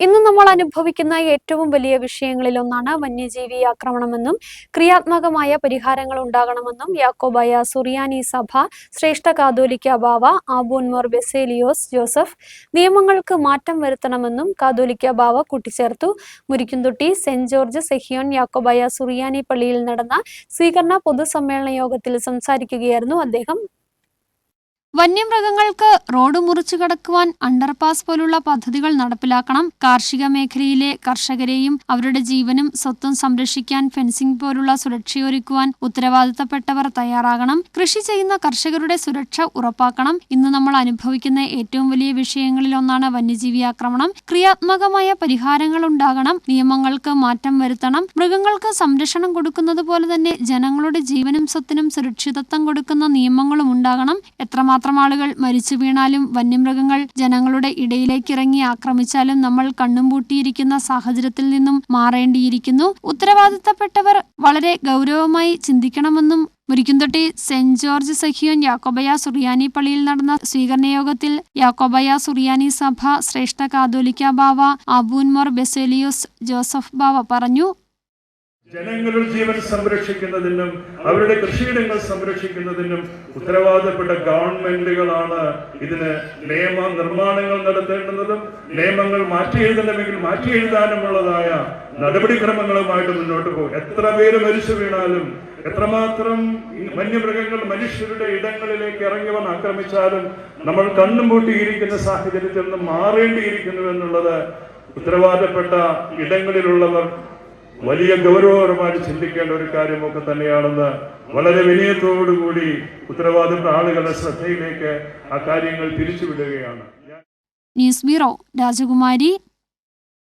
ഇന്ന് നമ്മൾ അനുഭവിക്കുന്ന ഏറ്റവും വലിയ വിഷയങ്ങളിൽ ഒന്നാണ് വന്യജീവി ആക്രമണമെന്നും ക്രിയാത്മകമായ പരിഹാരങ്ങൾ ഉണ്ടാകണമെന്നും യാക്കോബായ സുറിയാനി സഭ ശ്രേഷ്ഠ കാതോലിക്ക ബാവ ആബൂൻമോർ ബെസേലിയോസ് ജോസഫ് നിയമങ്ങൾക്ക് മാറ്റം വരുത്തണമെന്നും കാതോലിക്ക ബാവ കൂട്ടിച്ചേർത്തു. മുരിക്കുംതൊട്ടി സെന്റ് ജോർജ് സെഹിയോൻ യാക്കോബായ സുറിയാനി പള്ളിയിൽ നടന്ന സ്വീകരണ പൊതുസമ്മേളന യോഗത്തിൽ സംസാരിക്കുകയായിരുന്നു അദ്ദേഹം. വന്യമൃഗങ്ങൾക്ക് റോഡ് മുറിച്ചു കടക്കുവാൻ അണ്ടർപാസ് പോലുള്ള പദ്ധതികൾ നടപ്പിലാക്കണം. കാർഷിക മേഖലയിലെ കർഷകരെയും അവരുടെ ജീവനും സ്വത്തും സംരക്ഷിക്കാൻ ഫെൻസിംഗ് പോലുള്ള സുരക്ഷയൊരുക്കുവാൻ ഉത്തരവാദിത്തപ്പെട്ടവർ തയ്യാറാകണം. കൃഷി ചെയ്യുന്ന കർഷകരുടെ സുരക്ഷ ഉറപ്പാക്കണം. ഇന്ന് നമ്മൾ അനുഭവിക്കുന്ന ഏറ്റവും വലിയ വിഷയങ്ങളിൽ ഒന്നാണ് വന്യജീവി ആക്രമണം. ക്രിയാത്മകമായ പരിഹാരങ്ങൾ ഉണ്ടാകണം. നിയമങ്ങൾക്ക് മാറ്റം വരുത്തണം. മൃഗങ്ങൾക്ക് സംരക്ഷണം കൊടുക്കുന്നത് പോലെ തന്നെ ജനങ്ങളുടെ ജീവനും സ്വത്തിനും സുരക്ഷിതത്വം കൊടുക്കുന്ന നിയമങ്ങളും ഉണ്ടാകണം. എത്രമാത്രം ആളുകൾ മരിച്ചു വീണാലും വന്യമൃഗങ്ങൾ ജനങ്ങളുടെ ഇടയിലേക്ക് ഇറങ്ങി ആക്രമിച്ചാലും നമ്മൾ കണ്ണും പൂട്ടിയിരിക്കുന്ന സാഹചര്യത്തിൽ നിന്നും മാറേണ്ടിയിരിക്കുന്നു. ഉത്തരവാദിത്തപ്പെട്ടവർ വളരെ ഗൗരവമായി ചിന്തിക്കണമെന്നും മുരിക്കുംതൊട്ടി സെന്റ് ജോർജ് സഹിയോൻ യാക്കോബയ സുറിയാനി പള്ളിയിൽ നടന്ന സ്വീകരണ യോഗത്തിൽ യാക്കോബയ സുറിയാനി സഭ ശ്രേഷ്ഠ കാതോലിക്ക ബാവ അബൂൻമോർ ബെസേലിയോസ് ജോസഫ് ബാവ പറഞ്ഞു. ജനങ്ങളുടെ ജീവൻ സംരക്ഷിക്കുന്നതിനും അവരുടെ കൃഷിയിടങ്ങൾ സംരക്ഷിക്കുന്നതിനും ഉത്തരവാദപ്പെട്ട ഗവൺമെന്റുകളാണ് ഇതിന് നിയമ നിർമ്മാണങ്ങൾ നടത്തേണ്ടുന്നതും നിയമങ്ങൾ മാറ്റി എഴുതണമെങ്കിൽ മാറ്റി എഴുതാനുമുള്ളതായ നടപടിക്രമങ്ങളുമായിട്ട് മുന്നോട്ട് പോകും. എത്ര പേര് മരിച്ചു വീണാലും എത്രമാത്രം വന്യമൃഗങ്ങൾ മനുഷ്യരുടെ ഇടങ്ങളിലേക്ക് ഇറങ്ങി വന്ന് ആക്രമിച്ചാലും നമ്മൾ കണ്ണും പൂട്ടിയിരിക്കുന്ന സാഹചര്യത്തിൽ നിന്ന് മാറേണ്ടിയിരിക്കുന്നു എന്നുള്ളത് ഉത്തരവാദപ്പെട്ട ഇടങ്ങളിലുള്ളവർ വലിയ ഗൗരവപരമായിട്ട് ചിന്തിക്കേണ്ട ഒരു കാര്യമൊക്കെ തന്നെയാണെന്ന് വളരെ വിനയത്തോടുകൂടി ഉത്തരവാദിത്ത ആളുകളുടെ ശ്രദ്ധയിലേക്ക് ആ കാര്യങ്ങൾ തിരിച്ചുവിടുകയാണ് ന്യൂസ് ബ്യൂറോ രാജകുമാരി